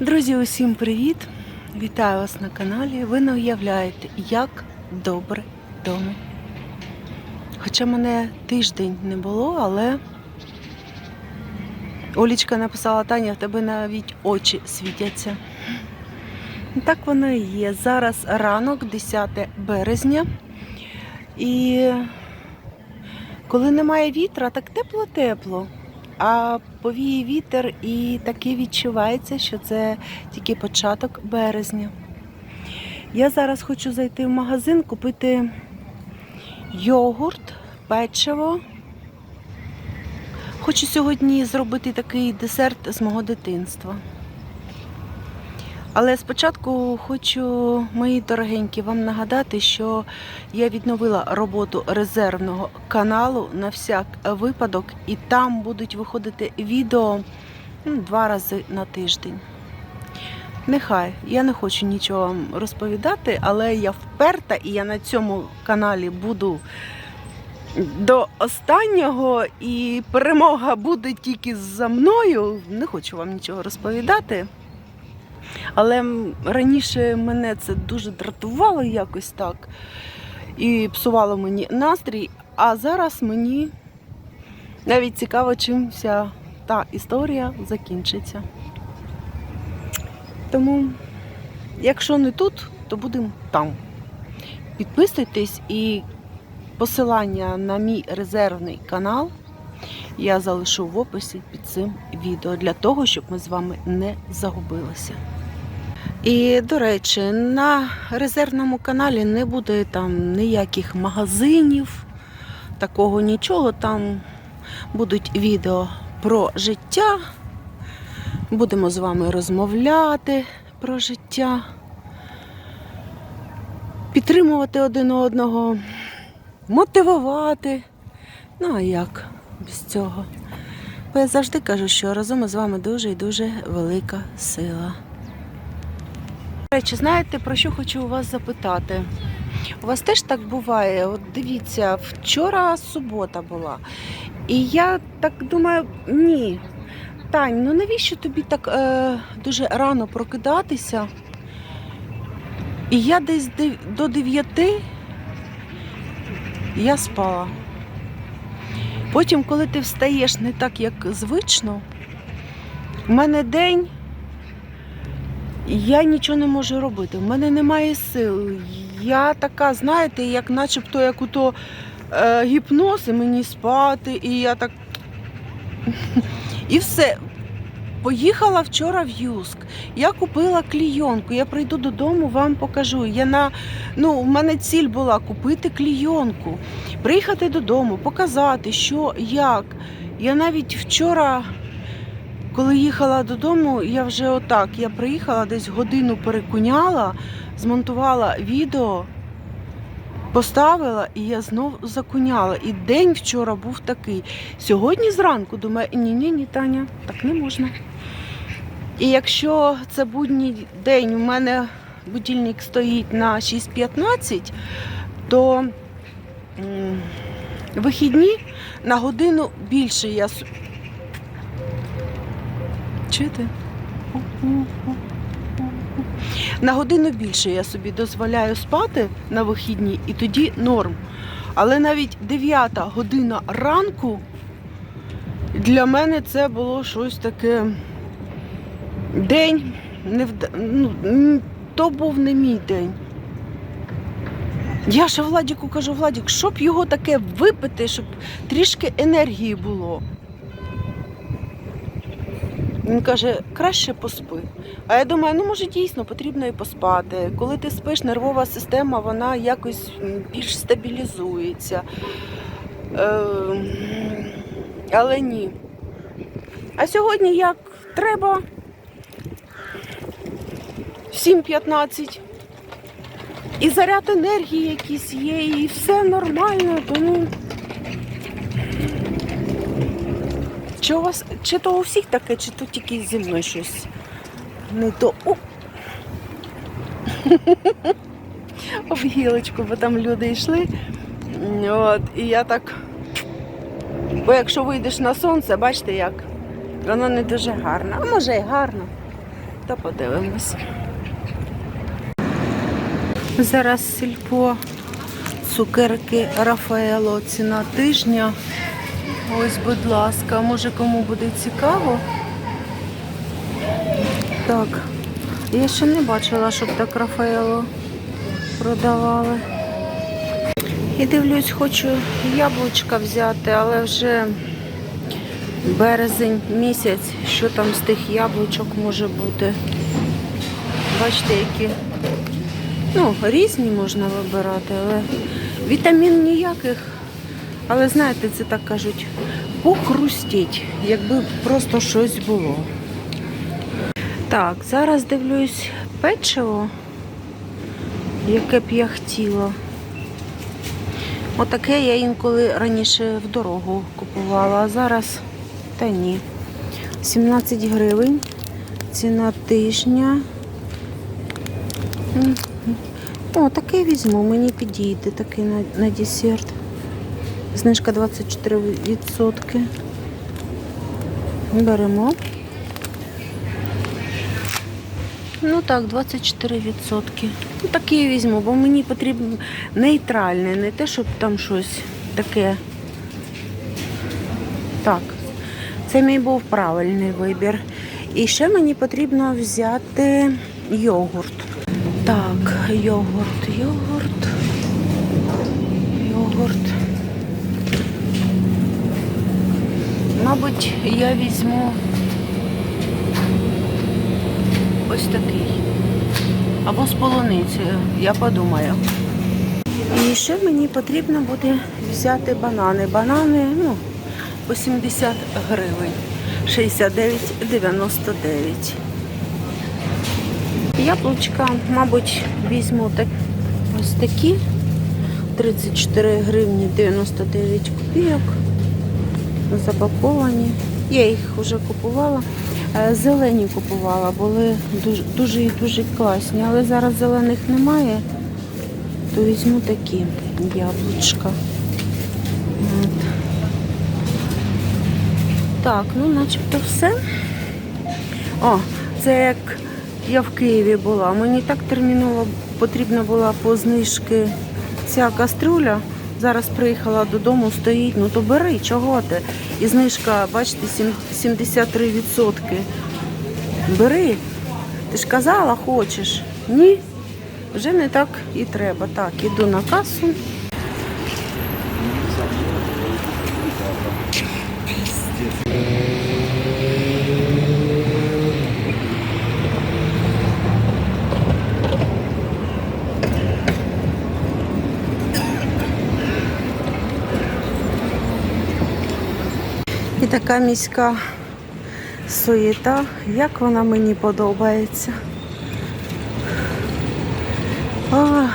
Друзі, усім привіт! Вітаю вас на каналі. Ви не уявляєте, як добре вдома. Хоча мене тиждень не було, але Олічка написала Таня, в тебе навіть очі світяться. Так воно і є. Зараз ранок, 10 березня. І коли немає вітра, так тепло-тепло. А повіє вітер і таки відчувається, що це тільки початок березня. Я зараз хочу зайти в магазин, купити йогурт, печиво. Хочу сьогодні зробити такий десерт з мого дитинства. Але спочатку хочу, мої дорогенькі, вам нагадати, що я відновила роботу резервного каналу на всяк випадок, і там будуть виходити відео ну, два рази на тиждень. Нехай, я не хочу нічого вам розповідати, але я вперта і я на цьому каналі буду до останнього, і перемога буде тільки за мною. Не хочу вам нічого розповідати. Але раніше мене це дуже дратувало якось так і псувало мені настрій. А зараз мені навіть цікаво, чим вся та історія закінчиться. Тому, якщо не тут, то будемо там. Підписуйтесь і посилання на мій резервний канал я залишу в описі під цим відео для того, щоб ми з вами не загубилися. І, до речі, на резервному каналі не буде там ніяких магазинів, такого нічого. Там будуть відео про життя. Будемо з вами розмовляти про життя, підтримувати один одного, мотивувати. Ну а як без цього? Бо я завжди кажу, що разом із вами дуже і дуже велика сила. До речі, знаєте, про що хочу у вас запитати? У вас теж так буває? От дивіться, вчора субота була. І я так думаю, ні. Тань, ну навіщо тобі так е, дуже рано прокидатися? І я десь до 9 я спала. Потім, коли ти встаєш не так, як звично, в мене день, я нічого не можу робити. В мене немає сил. Я така, знаєте, як начебто як у то е, гіпноз, і мені спати, і я так. І все. Поїхала вчора в Юск. Я купила клійонку. Я прийду додому, вам покажу. Я на ну, в мене ціль була купити клійонку, приїхати додому, показати, що як. Я навіть вчора, коли їхала додому, я вже отак. Я приїхала десь годину перекуняла, змонтувала відео, поставила і я знов закуняла. І день вчора був такий. Сьогодні зранку думаю, ні, ні, Таня, так не можна. І якщо це будній день, у мене будильник стоїть на 6.15, то вихідні на годину більше я. Чуєте? На годину більше я собі дозволяю спати на вихідні, і тоді норм. Але навіть 9 година ранку для мене це було щось таке день. Не вда... ну, то був не мій день. Я ще Владіку кажу, Владік, щоб його таке випити, щоб трішки енергії було. Він каже, краще поспи. А я думаю, ну може дійсно потрібно і поспати. Коли ти спиш, нервова система вона якось більш стабілізується. Е, але ні. А сьогодні як треба в 7.15. І заряд енергії якийсь є, і все нормально, тому. Чи у вас, чи то у всіх таке, чи то тільки зі мною щось не то. О! Об гілочку, бо там люди йшли. От, і я так. Бо якщо вийдеш на сонце, бачите як? Воно не дуже гарно. А може і гарно. та подивимось. Зараз сільпо цукерки Рафаело ціна тижня. Ось, будь ласка, може кому буде цікаво. Так, я ще не бачила, щоб так Рафаело продавали. І дивлюсь, хочу яблучка взяти, але вже березень місяць, що там з тих яблучок може бути. Бачите, які ну, різні можна вибирати, але вітамін ніяких. Але знаєте, це так кажуть, похрустіть, якби просто щось було. Так, зараз дивлюсь печиво, яке б я хотіла. Отаке я інколи раніше в дорогу купувала, а зараз та ні. 17 гривень. Ціна тижня. О, таке візьму, мені підійде такий на, на десерт. Знижка 24%. Беремо. Ну так, 24%. Ну, такий візьму, бо мені потрібно нейтральне, не те, щоб там щось таке. Так, це мій був правильний вибір. І ще мені потрібно взяти йогурт. Так, йогурт, йогурт. Йогурт. Мабуть, я візьму ось такий. Або з полуницею, я подумаю. І ще мені потрібно буде взяти банани. Банани, ну, по 70 гривень. 69,99. Яблучка, мабуть, візьму так, ось такі. 34 гривні 99 копійок. Запаковані. Я їх вже купувала. Е, Зелені купувала, були дуже дуже і дуже класні, але зараз зелених немає, то візьму такі яблучка. От. Так, ну начебто все. О, це як я в Києві була. Мені так терміново потрібна була по знижки ця каструля. Зараз приїхала додому, стоїть, ну то бери, чого ти? І знижка, бачите, сім- 73%. Бери. Ти ж казала, хочеш. Ні, вже не так і треба. Так, іду на касу. І така міська суєта, як вона мені подобається. А.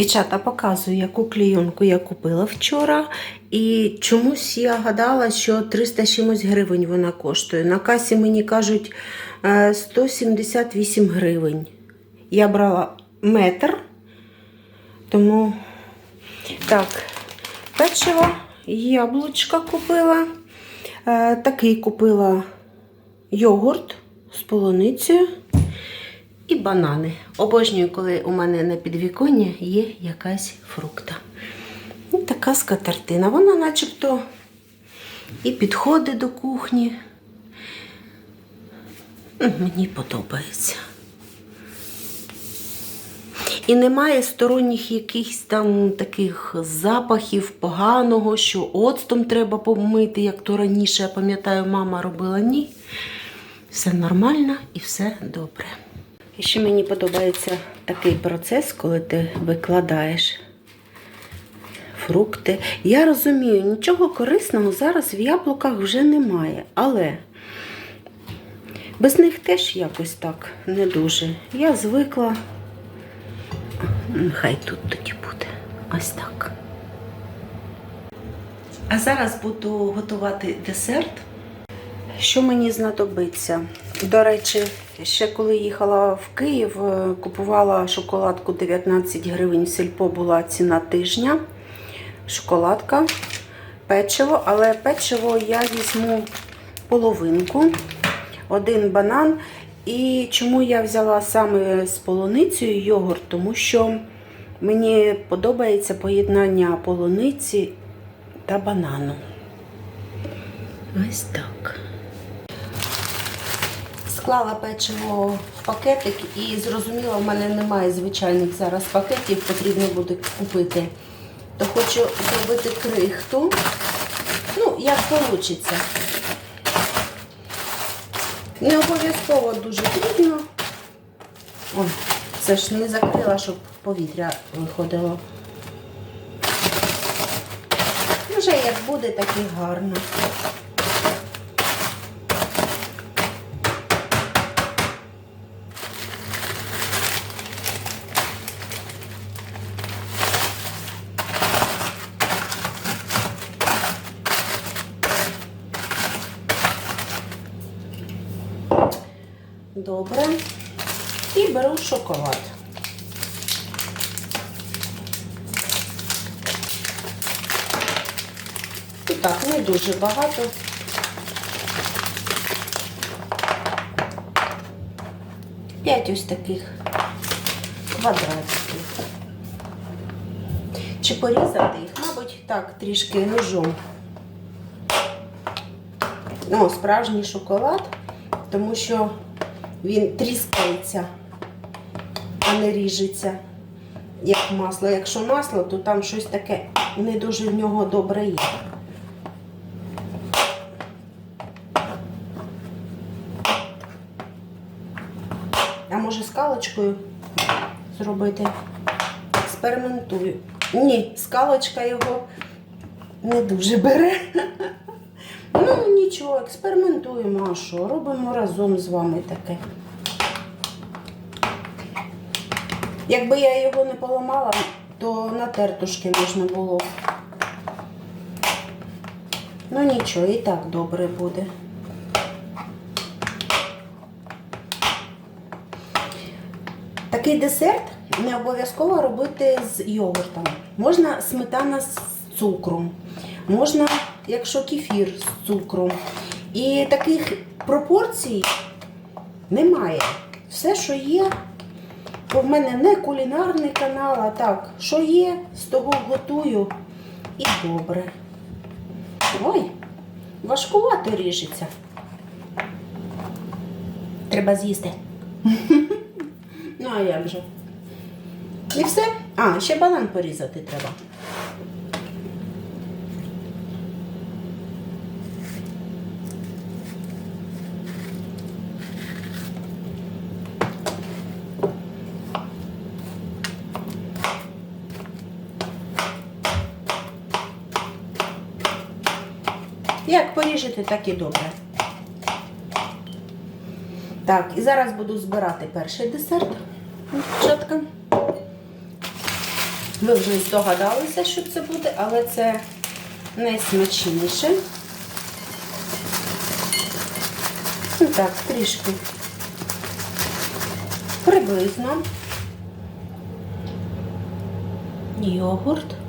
Дівчата, показую, яку клійонку я купила вчора. І чомусь я гадала, що 300 чимось гривень вона коштує. На касі мені кажуть е, 178 гривень. Я брала метр, тому так, печиво, яблучка купила. Е, Такий купила йогурт з полуницею і банани. Обожнюю, коли у мене на підвіконні є якась фрукта. І така скатертина. Вона начебто і підходить до кухні. Мені подобається. І немає сторонніх якихось там таких запахів поганого, що оцтом треба помити, як то раніше, я пам'ятаю, мама робила. Ні. Все нормально і все добре. І ще мені подобається такий процес, коли ти викладаєш фрукти. Я розумію, нічого корисного зараз в яблуках вже немає, але без них теж якось так не дуже. Я звикла. Хай тут тоді буде. Ось так. А зараз буду готувати десерт. Що мені знадобиться? До речі, ще коли їхала в Київ, е, купувала шоколадку 19 гривень. Сільпо була ціна тижня. Шоколадка, печиво, але печиво я візьму половинку, один банан. І чому я взяла саме з полуницею йогурт? Тому що мені подобається поєднання полуниці та банану. Ось так. Склала печиво в пакетик і зрозуміла, в мене немає звичайних зараз пакетів, потрібно буде купити. То хочу зробити крихту. Ну, як вийде. Не обов'язково дуже дрібно. Ой, це ж не закрила, щоб повітря виходило. Вже як буде, так і гарно. Добре. І беру шоколад. І так, не дуже багато. П'ять ось таких квадратиків. Чи порізати їх? Мабуть, так, трішки ножом. Ну, справжній шоколад, тому що він тріскається, а не ріжеться, як масло. Якщо масло, то там щось таке не дуже в нього добре є. А може скалочкою зробити? Експериментую. Ні, скалочка його не дуже бере. Ну, нічого, експериментуємо, а що? Робимо разом з вами таке. Якби я його не поламала, то на тертушки можна було. Ну нічого, і так добре буде. Такий десерт не обов'язково робити з йогуртом. Можна сметана з цукром, можна, якщо кефір з цукром. І таких пропорцій немає. Все, що є, бо в мене не кулінарний канал, а так, що є, з того готую і добре. Ой, важкувато ріжеться. Треба з'їсти. Ну, а як же? І все. А, ще банан порізати треба. Як поріжете, так і добре. Так, і зараз буду збирати перший десерт. Дівчатка. Ви вже здогадалися, що це буде, але це найсмачніше. Ну Так, трішки приблизно. Йогурт.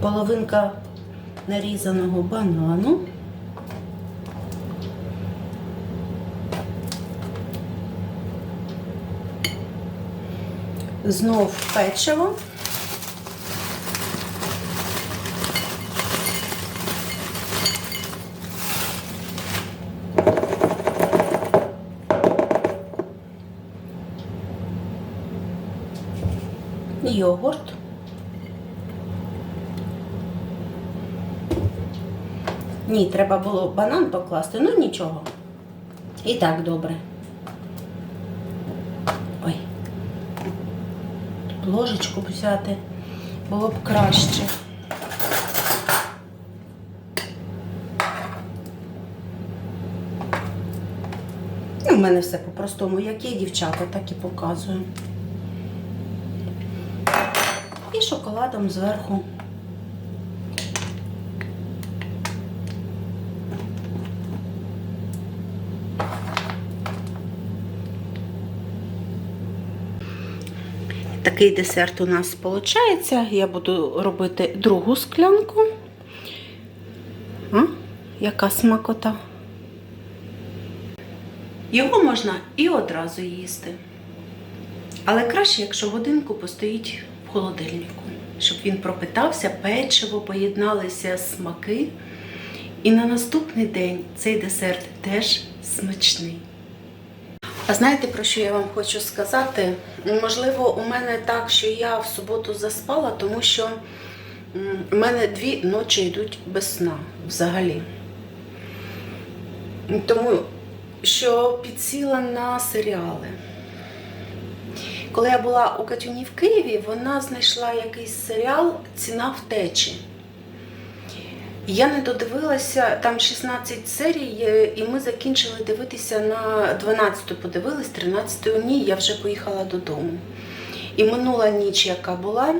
Половинка нарізаного банану. Знов печиво. Йогурт. Ні, треба було банан покласти, ну нічого. І так добре. Ой. Ложечку взяти було б краще. Ну, мене все по-простому, як є дівчата, так і показую. І шоколадом зверху. Такий десерт у нас виходить. Я буду робити другу склянку. А? Яка смакота. Його можна і одразу їсти. Але краще, якщо годинку постоїть в холодильнику, щоб він пропитався, печиво, поєдналися смаки. І на наступний день цей десерт теж смачний. А знаєте, про що я вам хочу сказати? Можливо, у мене так, що я в суботу заспала, тому що у мене дві ночі йдуть без сна взагалі. Тому що підсіла на серіали. Коли я була у Катюні в Києві, вона знайшла якийсь серіал Ціна втечі. Я не додивилася, там 16 серій, і ми закінчили дивитися на 12-ту, подивились, 13 ні, я вже поїхала додому. І минула ніч, яка була,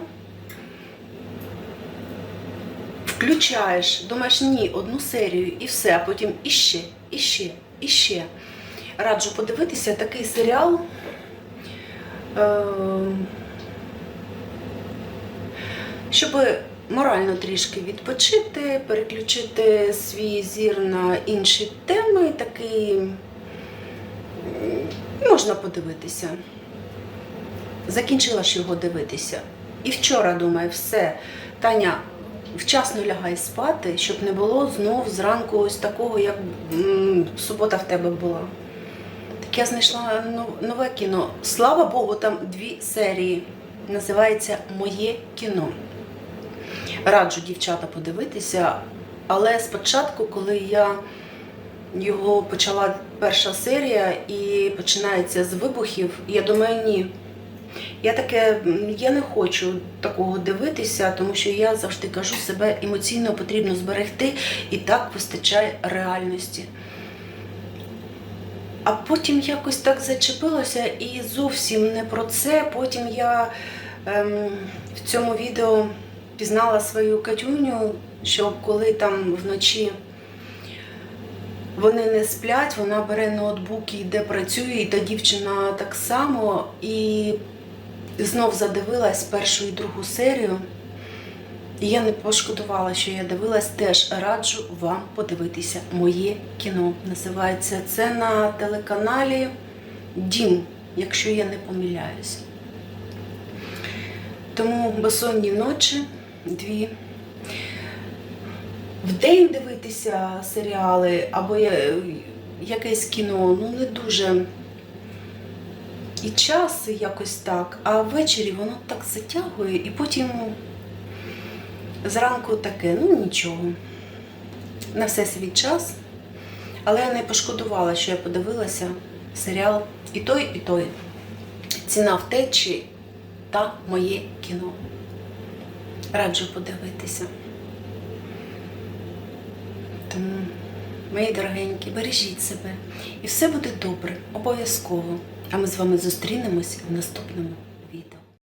включаєш, думаєш, ні, одну серію і все, а потім іще, іще, іще. Раджу подивитися такий серіал. Е- щоб морально трішки відпочити, переключити свій зір на інші теми, такий можна подивитися. Закінчила ж його дивитися. І вчора думаю, все, Таня, вчасно лягай спати, щоб не було знов зранку ось такого, як субота в тебе була. Так я знайшла нове кіно. Слава Богу, там дві серії. Називається Моє кіно. Раджу дівчата подивитися, але спочатку, коли я його почала перша серія і починається з вибухів, я думаю, ні. Я таке, я не хочу такого дивитися, тому що я завжди кажу, себе емоційно потрібно зберегти, і так вистачає реальності. А потім якось так зачепилося і зовсім не про це. Потім я ем, в цьому відео пізнала свою Катюню, що коли там вночі вони не сплять, вона бере ноутбук і йде працює, і та дівчина так само. І знов задивилась першу і другу серію. І я не пошкодувала, що я дивилась, теж раджу вам подивитися моє кіно. Називається це на телеканалі Дім, якщо я не помиляюсь. Тому безсонні ночі дві. В день дивитися серіали або якесь кіно, ну не дуже. І час якось так, а ввечері воно так затягує, і потім зранку таке, ну нічого. На все свій час. Але я не пошкодувала, що я подивилася серіал і той, і той. Ціна втечі та моє кіно. Раджу подивитися. Тому, мої дорогенькі, бережіть себе. І все буде добре, обов'язково. А ми з вами зустрінемось в наступному